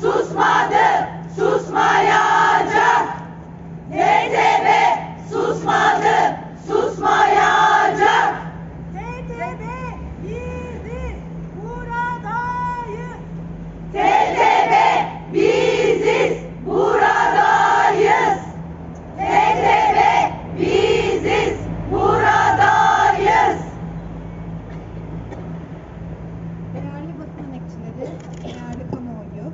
susmadı, susmayacak. TTB susmadı, susmayacak. TTB biziz, buradayız. TTB biziz, buradayız. TTB biziz, buradayız. Değerli basın emekçileri, değerli kamuoyu,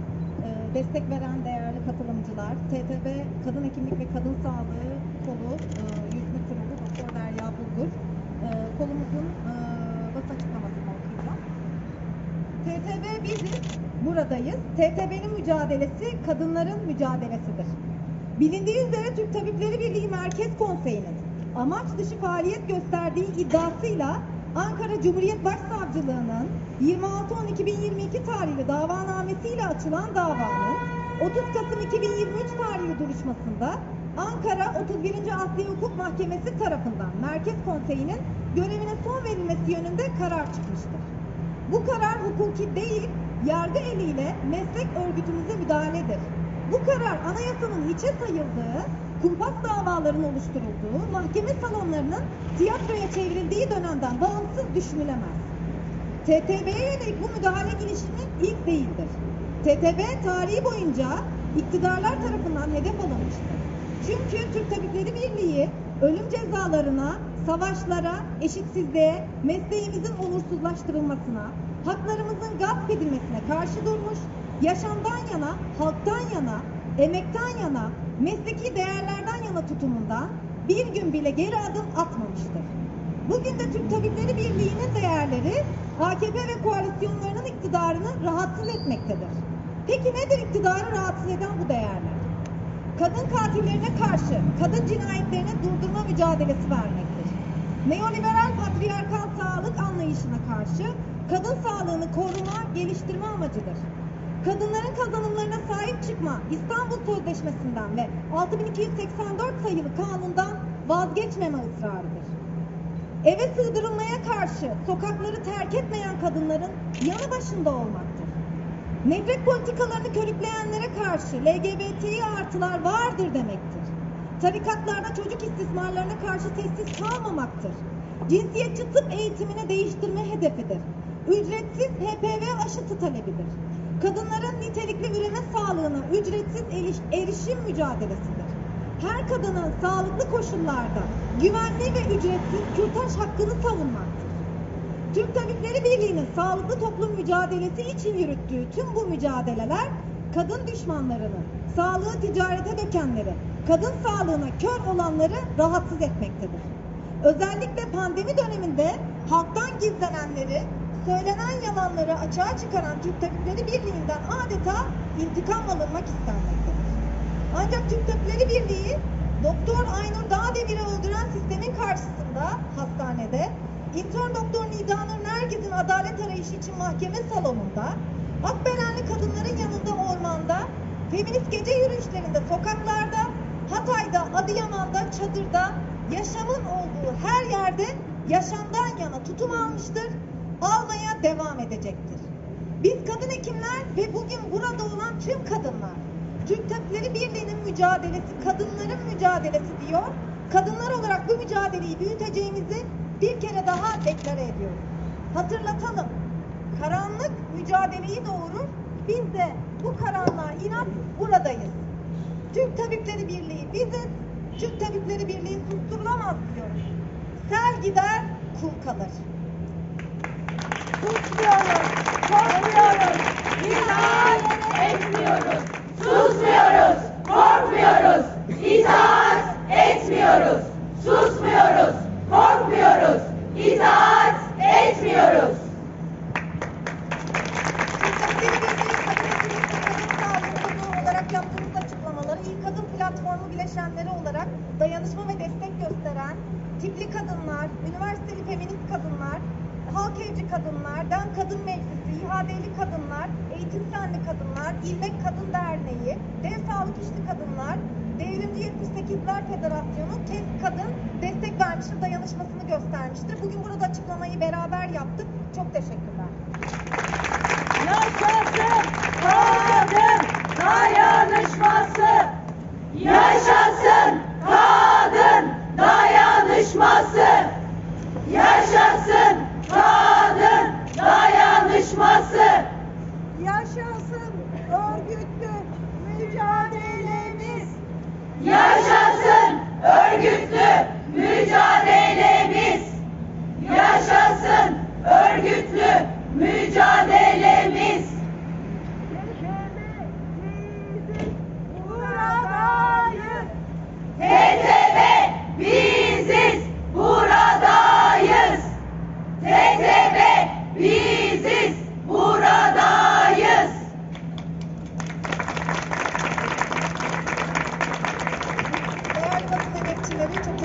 e, destek veren değerli katılımcılar, TTB Kadın Hekimlik ve Kadın Sağlığı kolu e, yürütme kurulu Doktor Derya Bulgur e, kolumuzun e, basın açıklamasını okuyacağım. TTB biziz, buradayız. TTB'nin mücadelesi kadınların mücadelesidir. Bilindiği üzere Türk Tabipleri Birliği Merkez Konseyi'nin amaç dışı faaliyet gösterdiği iddiasıyla Ankara Cumhuriyet Başsavcılığı'nın 26.10.2022 tarihli davanamesiyle açılan davanın 30 Kasım 2023 tarihli duruşmasında Ankara 31. Asliye Hukuk Mahkemesi tarafından Merkez Konseyi'nin görevine son verilmesi yönünde karar çıkmıştır. Bu karar hukuki değil, yargı eliyle meslek örgütümüze müdahaledir. Bu karar anayasanın hiçe sayıldığı, kumpas davaların oluşturulduğu, mahkeme salonlarının tiyatroya çevrildiği dönemden bağımsız düşünülemez. TTB'ye yönelik bu müdahale ilk değildir. TTB tarihi boyunca iktidarlar tarafından hedef alınmıştır. Çünkü Türk Tabipleri Birliği ölüm cezalarına, savaşlara, eşitsizliğe, mesleğimizin onursuzlaştırılmasına, haklarımızın gasp edilmesine karşı durmuş, yaşamdan yana, halktan yana, emekten yana, mesleki değerlerden yana tutumundan bir gün bile geri adım atmamıştır. Bugün de Türk Tabipleri Birliği'nin değerleri AKP ve koalisyonlarının iktidarını rahatsız etmektedir. Peki nedir iktidarı rahatsız eden bu değerler? Kadın katillerine karşı kadın cinayetlerini durdurma mücadelesi vermektir. Neoliberal patriarkal sağlık anlayışına karşı kadın sağlığını koruma, geliştirme amacıdır. Kadınların kazanımlarına sahip çıkma İstanbul Sözleşmesi'nden ve 6284 sayılı kanundan vazgeçmeme ısrarıdır. Eve sığdırılmaya karşı sokakları terk etmeyen kadınların yanı başında olmaktır. Nefret politikalarını körükleyenlere karşı LGBTİ artılar vardır demektir. Tarikatlarda çocuk istismarlarına karşı sessiz kalmamaktır. Cinsiyetçi tıp eğitimini değiştirme hedefidir. Ücretsiz HPV aşıtı talebidir. Kadınların nitelikli üreme sağlığına ücretsiz eriş- erişim mücadelesidir. Her kadının sağlıklı koşullarda güvenli ve ücretsiz kürtaj hakkını savunmaktır. Türk Tabipleri Birliği'nin sağlıklı toplum mücadelesi için yürüttüğü tüm bu mücadeleler kadın düşmanlarını, sağlığı ticarete dökenleri, kadın sağlığına kör olanları rahatsız etmektedir. Özellikle pandemi döneminde halktan gizlenenleri, söylenen yalanları açığa çıkaran Türk Tabipleri Birliği'nden adeta intikam alınmak istenmektedir. Ancak Türk Tabipleri Birliği Doktor Aynur Dağdemir'i öldüren sistemin karşısında hastanede intern doktor Nida Nur Nergiz'in adalet arayışı için mahkeme salonunda Akbelenli kadınların yanında ormanda feminist gece yürüyüşlerinde sokaklarda Hatay'da, Adıyaman'da, çadırda yaşamın olduğu her yerde yaşamdan yana tutum almıştır, almaya devam edecektir. Biz kadın hekimler ve bugün burada olan tüm kadınlar Türk Tabipleri Birliği'nin mücadelesi, kadınların mücadelesi diyor. Kadınlar olarak bu mücadeleyi büyüteceğimizi bir kere daha deklare ediyoruz. Hatırlatalım. Karanlık mücadeleyi doğurur. Biz de bu karanlığa inat buradayız. Türk Tabipleri Birliği biziz. Türk Tabipleri Birliği susturulamaz diyoruz. Sel gider, kul kalır. Susmuyoruz, korkmuyoruz, itaat etmiyoruz. Susmuyoruz, korkmuyoruz, itaat etmiyoruz. Susmuyoruz, korkmuyoruz, itaat etmiyoruz. Yaptığımız açıklamaları İyi Kadın Platformu bileşenleri olarak dayanışma ve destek gösteren tipli kadınlar, üniversiteli feminist kadınlar, halk evci kadınlar, DEM Kadın Meclisi, İHAD'li kadınlar, Eğitim Senli kadınlar, İlmek Kadın Derneği, Dev Sağlık İşçi Kadınlar, Devrimci 78'ler Federasyonu, KES Kadın destek vermiştir, dayanışmasını göstermiştir. Bugün burada açıklamayı beraber yaptık. Çok teşekkürler. Yaşasın kadın! dayanışması. Yaşasın kadın dayanışması. Yaşasın kadın dayanışması. Yaşasın örgütlü mücadelemiz. Viva!